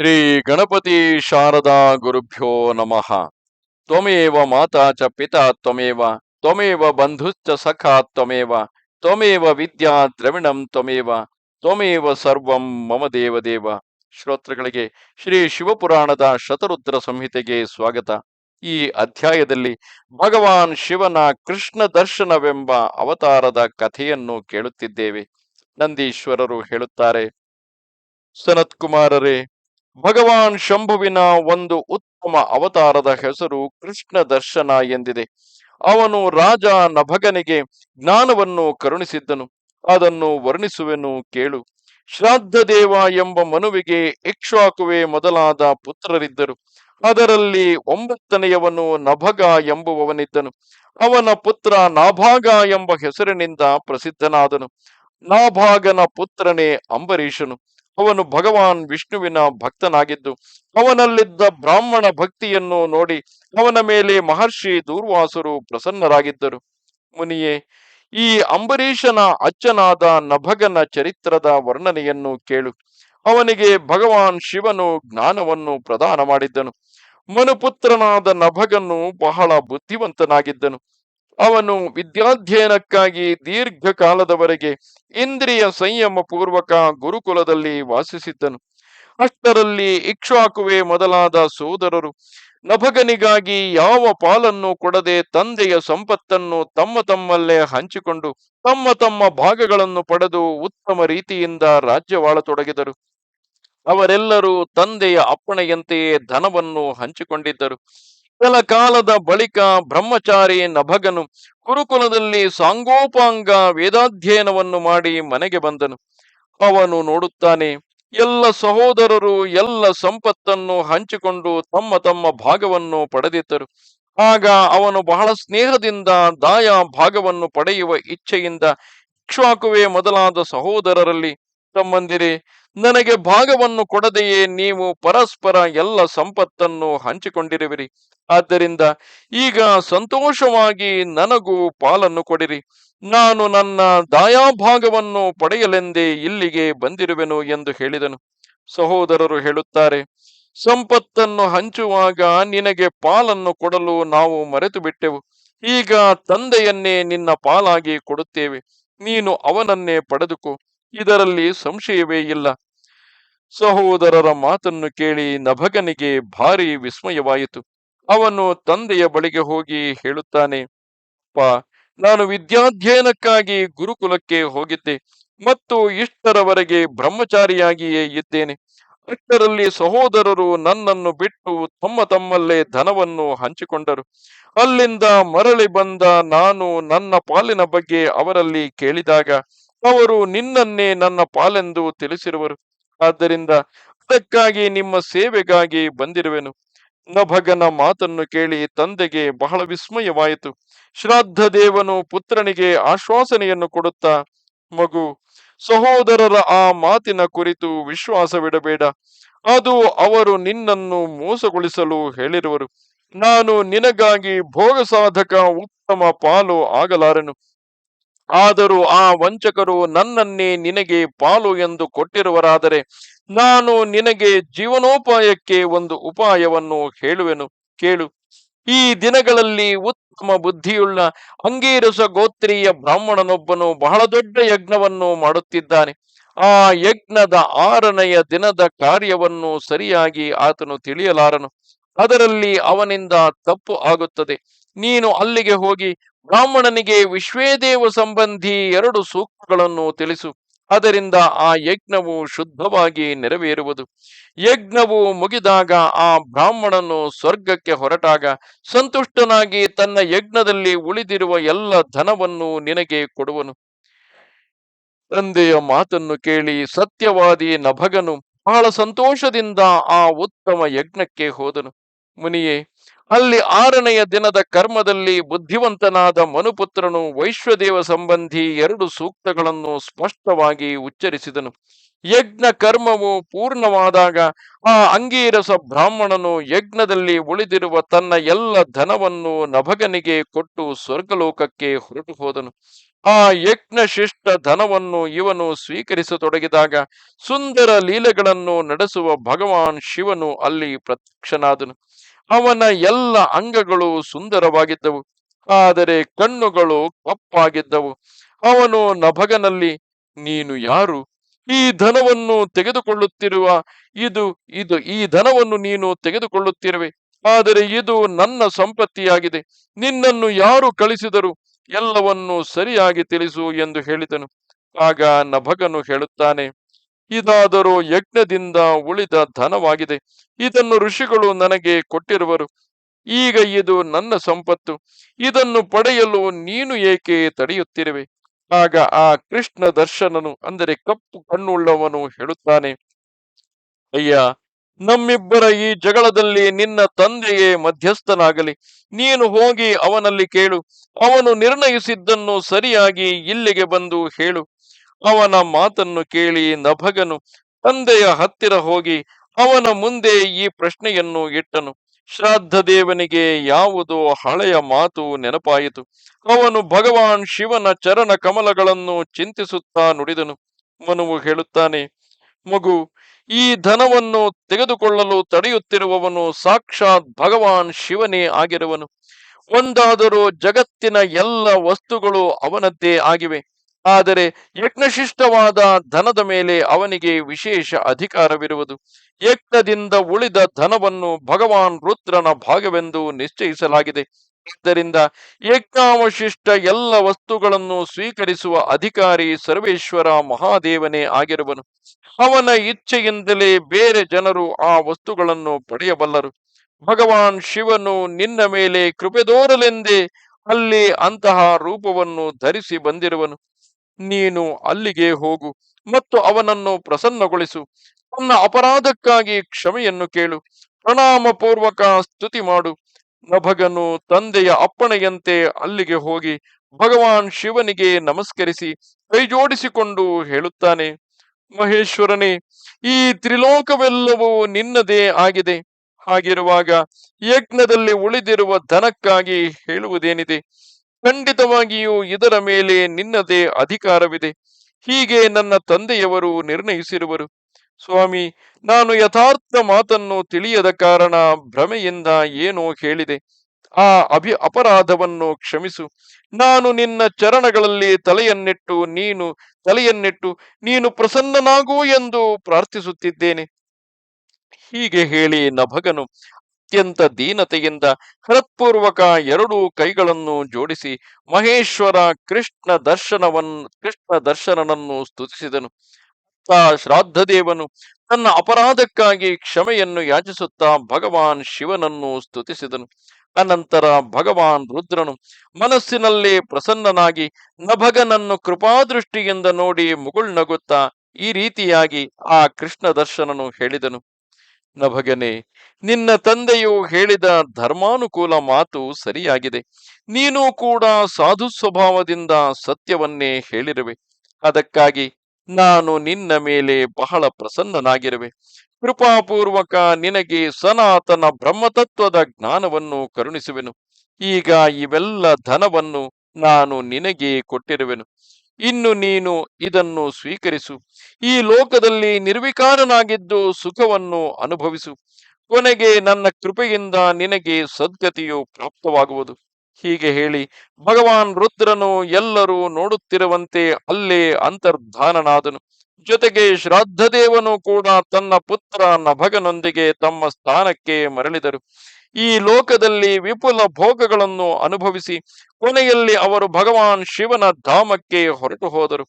ಶ್ರೀ ಗಣಪತಿ ಶಾರದಾ ಗುರುಭ್ಯೋ ನಮಃ. ತ್ವಮೇವ ಮಾತಾ ಚ ಪಿತಾ ತ್ವಮೇವ ತ್ವಮೇವ ಬಂಧುಶ್ಚ ಸಖಾ ತ್ವಮೇವ ತ್ವಮೇವ ವಿದ್ಯಾ ದ್ರವಿಣಂ ತ್ವಮೇವ ತ್ವಮೇವ ಸರ್ವಂ ಮಮ ದೇವದೇವ. ಶ್ರೋತೃಗಳಿಗೆ ಶ್ರೀ ಶಿವಪುರಾಣದ ಶತರುದ್ರ ಸಂಹಿತೆಗೆ ಸ್ವಾಗತ. ಈ ಅಧ್ಯಾಯದಲ್ಲಿ ಭಗವಾನ್ ಶಿವನ ಕೃಷ್ಣ ದರ್ಶನವೆಂಬ ಅವತಾರದ ಕಥೆಯನ್ನು ಕೇಳುತ್ತಿದ್ದೇವೆ. ನಂದೀಶ್ವರರು ಹೇಳುತ್ತಾರೆ ಸನತ್ ಕುಮಾರರೇ ಭಗವಾನ್ ಶಂಭುವಿನ ಒಂದು ಉತ್ತಮ ಅವತಾರದ ಹೆಸರು ಕೃಷ್ಣ ದರ್ಶನ ಎಂದಿದೆ. ಅವನು ರಾಜ ನಭಗನಿಗೆ ಜ್ಞಾನವನ್ನು ಕರುಣಿಸಿದ್ದನು. ಅದನ್ನು ವರ್ಣಿಸುವೆನು ಕೇಳು. ಶ್ರಾದ್ದ ದೇವ ಎಂಬ ಮನುವಿಗೆ ಇಕ್ಷಾಕುವೆ ಮೊದಲಾದ ಪುತ್ರರಿದ್ದರು. ಅದರಲ್ಲಿ ಒಂಬತ್ತನೆಯವನು ನಭಗ ಎಂಬುವವನಿದ್ದನು. ಅವನ ಪುತ್ರ ನಾಭಾಗ ಎಂಬ ಹೆಸರಿನಿಂದ ಪ್ರಸಿದ್ಧನಾದನು. ನಾಭಾಗನ ಪುತ್ರನೇ ಅಂಬರೀಷನು. ಅವನು ಭಗವಾನ್ ವಿಷ್ಣುವಿನ ಭಕ್ತನಾಗಿದ್ದು, ಅವನಲ್ಲಿದ್ದ ಬ್ರಾಹ್ಮಣ ಭಕ್ತಿಯನ್ನು ನೋಡಿ ಅವನ ಮೇಲೆ ಮಹರ್ಷಿ ದೂರ್ವಾಸರು ಪ್ರಸನ್ನರಾಗಿದ್ದರು. ಮುನಿಯೇ, ಈ ಅಂಬರೀಷನ ಅಚ್ಚನಾದ ನಭಗನ ಚರಿತ್ರದ ವರ್ಣನೆಯನ್ನು ಕೇಳು. ಅವನಿಗೆ ಭಗವಾನ್ ಶಿವನು ಜ್ಞಾನವನ್ನು ಪ್ರದಾನ ಮಾಡಿದ್ದನು. ಮನುಪುತ್ರನಾದ ನಭಗನು ಬಹಳ ಬುದ್ಧಿವಂತನಾಗಿದ್ದನು. ಅವನು ವಿದ್ಯಾಧ್ಯಯನಕ್ಕಾಗಿ ದೀರ್ಘಕಾಲದವರೆಗೆ ಇಂದ್ರಿಯ ಸಂಯಮ ಪೂರ್ವಕ ಗುರುಕುಲದಲ್ಲಿ ವಾಸಿಸಿದ್ದನು. ಅಷ್ಟರಲ್ಲಿ ಇಕ್ಷಾಕುವೆ ಮೊದಲಾದ ಸೋದರರು, ನಭಗನಿಗಾಗಿ ಯಾವ ಪಾಲನ್ನು ಕೊಡದೆ ತಂದೆಯ ಸಂಪತ್ತನ್ನು ತಮ್ಮ ತಮ್ಮಲ್ಲೇ ಹಂಚಿಕೊಂಡು ತಮ್ಮ ತಮ್ಮ ಭಾಗಗಳನ್ನು ಪಡೆದು ಉತ್ತಮ ರೀತಿಯಿಂದ ರಾಜ್ಯವಾಳತೊಡಗಿದರು. ಅವರೆಲ್ಲರೂ ತಂದೆಯ ಅಪ್ಪಣೆಯಂತೆಯೇ ಧನವನ್ನು ಹಂಚಿಕೊಂಡಿದ್ದರು. ಕೆಲ ಕಾಲದ ಬಳಿಕ ಬ್ರಹ್ಮಚಾರಿ ನಭಗನು ಗುರುಕುಲದಲ್ಲಿ ಸಾಂಗೋಪಾಂಗ ವೇದಾಧ್ಯಯನವನ್ನು ಮಾಡಿ ಮನೆಗೆ ಬಂದನು. ಅವನು ನೋಡುತ್ತಾನೆ, ಎಲ್ಲ ಸಹೋದರರು ಎಲ್ಲ ಸಂಪತ್ತನ್ನು ಹಂಚಿಕೊಂಡು ತಮ್ಮ ತಮ್ಮ ಭಾಗವನ್ನು ಪಡೆದಿದ್ದರು. ಆಗ ಅವನು ಬಹಳ ಸ್ನೇಹದಿಂದ ದಾಯ ಭಾಗವನ್ನು ಪಡೆಯುವ ಇಚ್ಛೆಯಿಂದ ಇಕ್ಷ್ವಾಕುವೆ ಮೊದಲಾದ ಸಹೋದರರಲ್ಲಿ ತಮ್ಮಂದಿರೇ, ನನಗೆ ಭಾಗವನ್ನು ಕೊಡದೆಯೇ ನೀವು ಪರಸ್ಪರ ಎಲ್ಲ ಸಂಪತ್ತನ್ನು ಹಂಚಿಕೊಂಡಿರುವಿರಿ. ಆದ್ದರಿಂದ ಈಗ ಸಂತೋಷವಾಗಿ ನನಗೂ ಪಾಲನ್ನು ಕೊಡಿರಿ. ನಾನು ನನ್ನ ದಾಯಾಭಾಗವನ್ನು ಪಡೆಯಲೆಂದೇ ಇಲ್ಲಿಗೆ ಬಂದಿರುವೆನು ಎಂದು ಹೇಳಿದನು. ಸಹೋದರರು ಹೇಳುತ್ತಾರೆ, ಸಂಪತ್ತನ್ನು ಹಂಚುವಾಗ ನಿನಗೆ ಪಾಲನ್ನು ಕೊಡಲು ನಾವು ಮರೆತು ಬಿಟ್ಟೆವು ಈಗ ತಂದೆಯನ್ನೇ ನಿನ್ನ ಪಾಲಾಗಿ ಕೊಡುತ್ತೇವೆ. ನೀನು ಅವನನ್ನೇ ಪಡೆದುಕೋ. ಇದರಲ್ಲಿ ಸಂಶಯವೇ ಇಲ್ಲ. ಸಹೋದರರ ಮಾತನ್ನು ಕೇಳಿ ನಭಗನಿಗೆ ಭಾರಿ ವಿಸ್ಮಯವಾಯಿತು. ಅವನು ತಂದೆಯ ಬಳಿಗೆ ಹೋಗಿ ಹೇಳುತ್ತಾನೆ, ಅಪ್ಪ, ನಾನು ವಿದ್ಯಾಧ್ಯಯನಕ್ಕಾಗಿ ಗುರುಕುಲಕ್ಕೆ ಹೋಗಿದ್ದೆ. ಮತ್ತು ಇಷ್ಟರವರೆಗೆ ಬ್ರಹ್ಮಚಾರಿಯಾಗಿಯೇ ಇದ್ದೇನೆ. ಅಷ್ಟರಲ್ಲಿ ಸಹೋದರರು ನನ್ನನ್ನು ಬಿಟ್ಟು ತಮ್ಮ ತಮ್ಮಲ್ಲೇ ಧನವನ್ನು ಹಂಚಿಕೊಂಡರು. ಅಲ್ಲಿಂದ ಮರಳಿ ಬಂದ ನಾನು ನನ್ನ ಪಾಲಿನ ಬಗ್ಗೆ ಅವರಲ್ಲಿ ಕೇಳಿದಾಗ ಅವರು ನಿನ್ನನ್ನೇ ನನ್ನ ಪಾಲೆಂದು ತಿಳಿಸಿರುವರು. ಆದ್ದರಿಂದ ಅದಕ್ಕಾಗಿ ನಿಮ್ಮ ಸೇವೆಗಾಗಿ ಬಂದಿರುವೆನು. ನಭಗನ ಮಾತನ್ನು ಕೇಳಿ ತಂದೆಗೆ ಬಹಳ ವಿಸ್ಮಯವಾಯಿತು. ಶ್ರಾದ್ದ ದೇವನು ಪುತ್ರನಿಗೆ ಆಶ್ವಾಸನೆಯನ್ನು ಕೊಡುತ್ತಾ, ಮಗು, ಸಹೋದರರ ಆ ಮಾತಿನ ಕುರಿತು ವಿಶ್ವಾಸವಿಡಬೇಡ. ಅದು ಅವರು ನಿನ್ನನ್ನು ಮೋಸಗೊಳಿಸಲು ಹೇಳಿರುವರು. ನಾನು ನಿನಗಾಗಿ ಭೋಗ ಸಾಧಕ ಉತ್ತಮ ಪಾಲು ಆಗಲಾರೆನು. ಆದರೂ ಆ ವಂಚಕರು ನನ್ನನ್ನೇ ನಿನಗೆ ಪಾಲು ಎಂದು ಕೊಟ್ಟಿರುವರಾದರೆ ನಾನು ನಿನಗೆ ಜೀವನೋಪಾಯಕ್ಕೆ ಒಂದು ಉಪಾಯವನ್ನು ಹೇಳುವೆನು. ಕೇಳು. ಈ ದಿನಗಳಲ್ಲಿ ಉತ್ತಮ ಬುದ್ಧಿಯುಳ್ಳ ಅಂಗೀರಸ ಗೋತ್ರೀಯ ಬ್ರಾಹ್ಮಣನೊಬ್ಬನು ಬಹಳ ದೊಡ್ಡ ಯಜ್ಞವನ್ನು ಮಾಡುತ್ತಿದ್ದಾನೆ. ಆ ಯಜ್ಞದ ಆರನೆಯ ದಿನದ ಕಾರ್ಯವನ್ನು ಸರಿಯಾಗಿ ಆತನು ತಿಳಿಯಲಾರನು. ಅದರಲ್ಲಿ ಅವನಿಂದ ತಪ್ಪು ಆಗುತ್ತದೆ. ನೀನು ಅಲ್ಲಿಗೆ ಹೋಗಿ ಬ್ರಾಹ್ಮಣನಿಗೆ ವಿಶ್ವೇದೇವ ಸಂಬಂಧಿ ಎರಡು ಸೂಕ್ತಗಳನ್ನು ತಿಳಿಸು. ಅದರಿಂದ ಆ ಯಜ್ಞವು ಶುದ್ಧವಾಗಿ ನೆರವೇರುವುದು. ಯಜ್ಞವು ಮುಗಿದಾಗ ಆ ಬ್ರಾಹ್ಮಣನು ಸ್ವರ್ಗಕ್ಕೆ ಹೊರಟಾಗ ಸಂತುಷ್ಟನಾಗಿ ತನ್ನ ಯಜ್ಞದಲ್ಲಿ ಉಳಿದಿರುವ ಎಲ್ಲ ಧನವನ್ನು ನಿನಗೆ ಕೊಡುವನು. ತಂದೆಯ ಮಾತನ್ನು ಕೇಳಿ ಸತ್ಯವಾದಿ ನಭಗನು ಬಹಳ ಸಂತೋಷದಿಂದ ಆ ಉತ್ತಮ ಯಜ್ಞಕ್ಕೆ ಹೋದನು. ಮುನಿಯೇ ಅಲ್ಲಿ ಆರನೆಯ ದಿನದ ಕರ್ಮದಲ್ಲಿ ಬುದ್ಧಿವಂತನಾದ ಮನುಪುತ್ರನು ವೈಶ್ವದೇವ ಸಂಬಂಧಿ ಎರಡು ಸೂಕ್ತಗಳನ್ನು ಸ್ಪಷ್ಟವಾಗಿ ಉಚ್ಚರಿಸಿದನು. ಯಜ್ಞ ಕರ್ಮವು ಪೂರ್ಣವಾದಾಗ ಆ ಅಂಗೀರಸ ಬ್ರಾಹ್ಮಣನು ಯಜ್ಞದಲ್ಲಿ ಉಳಿದಿರುವ ತನ್ನ ಎಲ್ಲ ಧನವನ್ನು ನಭಗನಿಗೆ ಕೊಟ್ಟು ಸ್ವರ್ಗಲೋಕಕ್ಕೆ ಹೊರಟು ಹೋದನು ಆ ಯಜ್ಞ ಶಿಷ್ಟ ಧನವನ್ನು ಇವನು ಸ್ವೀಕರಿಸತೊಡಗಿದಾಗ ಸುಂದರ ಲೀಲೆಗಳನ್ನು ನಡೆಸುವ ಭಗವಾನ್ ಶಿವನು ಅಲ್ಲಿ ಪ್ರತ್ಯಕ್ಷನಾದನು. ಅವನ ಎಲ್ಲ ಅಂಗಗಳು ಸುಂದರವಾಗಿದ್ದವು, ಆದರೆ ಕಣ್ಣುಗಳು ಕಪ್ಪಾಗಿದ್ದವು. ಅವನು ನಭಗನಲ್ಲಿ, ನೀನು ಯಾರು? ಈ ಧನವನ್ನು ತೆಗೆದುಕೊಳ್ಳುತ್ತಿರುವ, ಇದು ಇದು, ಈ ಧನವನ್ನು ನೀನು ತೆಗೆದುಕೊಳ್ಳುತ್ತಿರುವೆ, ಆದರೆ ಇದು ನನ್ನ ಸಂಪತ್ತಿಯಾಗಿದೆ. ನಿನ್ನನ್ನು ಯಾರು ಕಳಿಸಿದರು ಎಲ್ಲವನ್ನು ಸರಿಯಾಗಿ ತಿಳಿಸು ಎಂದು ಹೇಳಿದನು. ಆಗ ನಭಗನು ಹೇಳುತ್ತಾನೆ ಇದಾದರೂ ಯಜ್ಞದಿಂದ ಉಳಿದ ಧನವಾಗಿದೆ. ಇದನ್ನು ಋಷಿಗಳು ನನಗೆ ಕೊಟ್ಟಿರುವರು. ಈಗ ಇದು ನನ್ನ ಸಂಪತ್ತು. ಇದನ್ನು ಪಡೆಯಲು ನೀನು ಏಕೆ ತಡೆಯುತ್ತಿರುವೆ? ಆಗ ಆ ಕೃಷ್ಣ ದರ್ಶನನು, ಅಂದರೆ ಕಪ್ಪು ಕಣ್ಣುಳ್ಳವನು ಹೇಳುತ್ತಾನೆ, ಅಯ್ಯ, ನಮ್ಮಿಬ್ಬರ ಈ ಜಗಳದಲ್ಲಿ ನಿನ್ನ ತಂದೆಯೇ ಮಧ್ಯಸ್ಥನಾಗಲಿ. ನೀನು ಹೋಗಿ ಅವನಲ್ಲಿ ಕೇಳು. ಅವನು ನಿರ್ಣಯಿಸಿದ್ದನ್ನು ಸರಿಯಾಗಿ ಇಲ್ಲಿಗೆ ಬಂದು ಹೇಳು. ಅವನ ಮಾತನ್ನು ಕೇಳಿ ನಭಗನು, ತಂದೆಯ ಹತ್ತಿರ ಹೋಗಿ ಅವನ ಮುಂದೆ ಈ ಪ್ರಶ್ನೆಯನ್ನು ಇಟ್ಟನು. ಶ್ರಾದ್ದ ದೇವನಿಗೆ ಯಾವುದೋ ಹಳೆಯ ಮಾತು ನೆನಪಾಯಿತು. ಅವನು ಭಗವಾನ್ ಶಿವನ ಚರಣ ಕಮಲಗಳನ್ನು ಚಿಂತಿಸುತ್ತಾ ನುಡಿದನು. ಮನುವು ಹೇಳುತ್ತಾನೆ, ಮಗು, ಈ ಧನವನ್ನು ತೆಗೆದುಕೊಳ್ಳಲು ತಡೆಯುತ್ತಿರುವವನು ಸಾಕ್ಷಾತ್ ಭಗವಾನ್ ಶಿವನೇ ಆಗಿರುವನು. ಒಂದಾದರೂ ಜಗತ್ತಿನ ಎಲ್ಲ ವಸ್ತುಗಳು ಅವನದ್ದೇ ಆಗಿವೆ. ಆದರೆ ಯಜ್ಞಶಿಷ್ಟವಾದ ಧನದ ಮೇಲೆ ಅವನಿಗೆ ವಿಶೇಷ ಅಧಿಕಾರವಿರುವುದು. ಯಜ್ಞದಿಂದ ಉಳಿದ ಧನವನ್ನು ಭಗವಾನ್ ರುದ್ರನ ಭಾಗವೆಂದು ನಿಶ್ಚಯಿಸಲಾಗಿದೆ. ಆದ್ದರಿಂದ ಯಜ್ಞಾವಶಿಷ್ಟ ಎಲ್ಲ ವಸ್ತುಗಳನ್ನು ಸ್ವೀಕರಿಸುವ ಅಧಿಕಾರಿ ಸರ್ವೇಶ್ವರ ಮಹಾದೇವನೇ ಆಗಿರುವನು. ಅವನ ಇಚ್ಛೆಯಿಂದಲೇ ಬೇರೆ ಜನರು ಆ ವಸ್ತುಗಳನ್ನು ಪಡೆಯಬಲ್ಲರು. ಭಗವಾನ್ ಶಿವನು ನಿನ್ನ ಮೇಲೆ ಕೃಪೆ ತೋರಲೆಂದೇ ಅಲ್ಲಿ ಅಂತಹ ರೂಪವನ್ನು ಧರಿಸಿ ಬಂದಿರುವನು. ನೀನು ಅಲ್ಲಿಗೆ ಹೋಗು ಮತ್ತು ಅವನನ್ನು ಪ್ರಸನ್ನಗೊಳಿಸು. ತನ್ನ ಅಪರಾಧಕ್ಕಾಗಿ ಕ್ಷಮೆಯನ್ನು ಕೇಳು. ಪ್ರಣಾಮ ಪೂರ್ವಕ ಸ್ತುತಿ ಮಾಡು. ನಭಗನು ತಂದೆಯ ಅಪ್ಪಣೆಯಂತೆ ಅಲ್ಲಿಗೆ ಹೋಗಿ ಭಗವಾನ್ ಶಿವನಿಗೆ ನಮಸ್ಕರಿಸಿ ಕೈಜೋಡಿಸಿಕೊಂಡು ಹೇಳುತ್ತಾನೆ, ಮಹೇಶ್ವರನೇ, ಈ ತ್ರಿಲೋಕವೆಲ್ಲವೂ ನಿನ್ನದೇ ಆಗಿದೆ. ಹಾಗಿರುವಾಗ ಯಜ್ಞದಲ್ಲಿ ಉಳಿದಿರುವ ಧನಕ್ಕಾಗಿ ಹೇಳುವುದೇನಿದೆ? ಖಂಡಿತವಾಗಿಯೂ ಇದರ ಮೇಲೆ ನಿನ್ನದೇ ಅಧಿಕಾರವಿದೆ. ಹೀಗೆ ನನ್ನ ತಂದೆಯವರು ನಿರ್ಣಯಿಸಿರುವರು. ಸ್ವಾಮಿ, ನಾನು ಯಥಾರ್ಥ ಮಾತನ್ನು ತಿಳಿಯದ ಕಾರಣ ಭ್ರಮೆಯಿಂದ ಏನೋ ಹೇಳಿದೆ. ಆ ಅಭಿ ಅಪರಾಧವನ್ನು ಕ್ಷಮಿಸು. ನಾನು ನಿನ್ನ ಚರಣಗಳಲ್ಲಿ ತಲೆಯನ್ನಿಟ್ಟು, ನೀನು ತಲೆಯನ್ನಿಟ್ಟು, ನೀನು ಪ್ರಸನ್ನನಾಗು ಎಂದು ಪ್ರಾರ್ಥಿಸುತ್ತಿದ್ದೇನೆ. ಹೀಗೆ ಹೇಳಿ ನಭಗನು ಅತ್ಯಂತ ದೀನತೆಯಿಂದ ಹೃತ್ಪೂರ್ವಕ ಎರಡೂ ಕೈಗಳನ್ನು ಜೋಡಿಸಿ ಮಹೇಶ್ವರ ಕೃಷ್ಣ ದರ್ಶನವನ್ನು ಕೃಷ್ಣ ದರ್ಶನನನ್ನು ಸ್ತುತಿಸಿದನು. ಆ ಶ್ರಾದ್ದದೇವನು ತನ್ನ ಅಪರಾಧಕ್ಕಾಗಿ ಕ್ಷಮೆಯನ್ನು ಯಾಚಿಸುತ್ತಾ ಭಗವಾನ್ ಶಿವನನ್ನು ಸ್ತುತಿಸಿದನು. ಅನಂತರ ಭಗವಾನ್ ರುದ್ರನು ಮನಸ್ಸಿನಲ್ಲಿ ಪ್ರಸನ್ನನಾಗಿ ನಭಗನನ್ನು ಕೃಪಾದೃಷ್ಟಿಯಿಂದ ನೋಡಿ ಮುಗುಳ್ನಗುತ್ತಾ ಈ ರೀತಿಯಾಗಿ ಆ ಕೃಷ್ಣ ದರ್ಶನನು ಹೇಳಿದನು. ನಭಗನೆ, ನಿನ್ನ ತಂದೆಯು ಹೇಳಿದ ಧರ್ಮಾನುಕೂಲ ಮಾತು ಸರಿಯಾಗಿದೆ. ನೀನು ಕೂಡ ಸಾಧು ಸ್ವಭಾವದಿಂದ ಸತ್ಯವನ್ನೇ ಹೇಳಿರುವೆ. ಅದಕ್ಕಾಗಿ ನಾನು ನಿನ್ನ ಮೇಲೆ ಬಹಳ ಪ್ರಸನ್ನನಾಗಿರುವೆ. ಕೃಪಾಪೂರ್ವಕ ನಿನಗೆ ಸನಾತನ ಬ್ರಹ್ಮತತ್ವದ ಜ್ಞಾನವನ್ನು ಕರುಣಿಸುವೆನು. ಈಗ ಇವೆಲ್ಲ ಧನವನ್ನು ನಾನು ನಿನಗೆ ಕೊಟ್ಟಿರುವೆನು. ಇನ್ನು ನೀನು ಇದನ್ನು ಸ್ವೀಕರಿಸು. ಈ ಲೋಕದಲ್ಲಿ ನಿರ್ವಿಕಾರನಾಗಿದ್ದು ಸುಖವನ್ನು ಅನುಭವಿಸು. ಕೊನೆಗೆ ನನ್ನ ಕೃಪೆಯಿಂದ ನಿನಗೆ ಸದ್ಗತಿಯು ಪ್ರಾಪ್ತವಾಗುವುದು. ಹೀಗೆ ಹೇಳಿ ಭಗವಾನ್ ರುದ್ರನು ಎಲ್ಲರೂ ನೋಡುತ್ತಿರುವಂತೆ ಅಲ್ಲೇ ಅಂತರ್ಧಾನನಾದನು. ಜೊತೆಗೆ ಶ್ರಾದ್ದದೇವನು ಕೂಡ ತನ್ನ ಪುತ್ರ ನಭಗನೊಂದಿಗೆ ತಮ್ಮ ಸ್ಥಾನಕ್ಕೆ ಮರಳಿದರು. ಈ ಲೋಕದಲ್ಲಿ ವಿಪುಲ ಭೋಗಗಳನ್ನು ಅನುಭವಿಸಿ ಕೊನೆಯಲ್ಲಿ ಅವರು ಭಗವಾನ್ ಶಿವನ ಧಾಮಕ್ಕೆ ಹೊರಟು ಹೋದರು.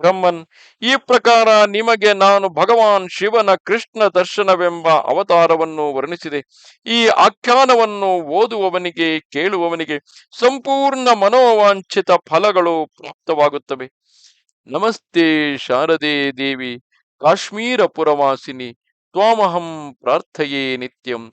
ಬ್ರಹ್ಮನ್, ಈ ಪ್ರಕಾರ ನಿಮಗೆ ನಾನು ಭಗವಾನ್ ಶಿವನ ಕೃಷ್ಣ ದರ್ಶನವೆಂಬ ಅವತಾರವನ್ನು ವರ್ಣಿಸಿದೆ. ಈ ಆಖ್ಯಾನವನ್ನು ಓದುವವನಿಗೆ, ಕೇಳುವವನಿಗೆ ಸಂಪೂರ್ಣ ಮನೋವಾಂಛಿತ ಫಲಗಳು ಪ್ರಾಪ್ತವಾಗುತ್ತವೆ. ನಮಸ್ತೆ ಶಾರದೆ ದೇವಿ, ಕಾಶ್ಮೀರ ಪುರವಾಸಿನಿ, ತ್ವಾಮಹಂ ಪ್ರಾರ್ಥಯೇ ನಿತ್ಯಂ.